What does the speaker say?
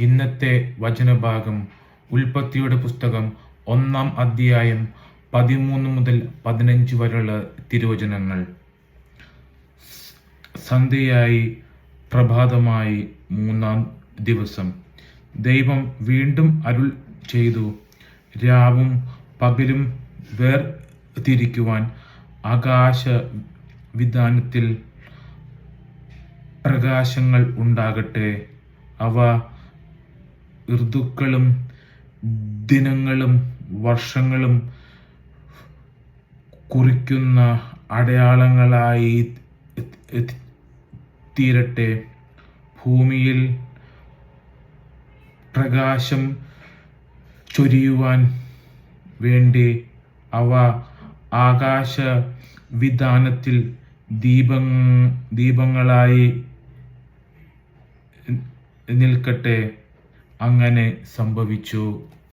ഇന്നത്തെ വചനഭാഗം ഉൽപ്പത്തിയുടെ പുസ്തകം ഒന്നാം അധ്യായം പതിമൂന്ന് മുതൽ പതിനഞ്ച് വരെയുള്ള തിരുവചനങ്ങൾ. സന്ധ്യയായി പ്രഭാതമായി മൂന്നാം ദിവസം. ദൈവം വീണ്ടും അരുൾ ചെയ്തു രാവും പകലും വേർ തിരിക്കുവാൻ ആകാശ വിധാനത്തിൽ പ്രകാശങ്ങൾ ഉണ്ടാകട്ടെ. അവ ഋതുക്കളും ദിനങ്ങളും വർഷങ്ങളും കുറിക്കുന്ന അടയാളങ്ങളായി തീരട്ടെ ഭൂമിയിൽ പ്രകാശം ചൊരിയുവാൻ വേണ്ടി അവ ആകാശ വിധാനത്തിൽ ദീപ ദീപങ്ങളായി നിൽക്കട്ടെ. അങ്ങനെ സംഭവിച്ചു.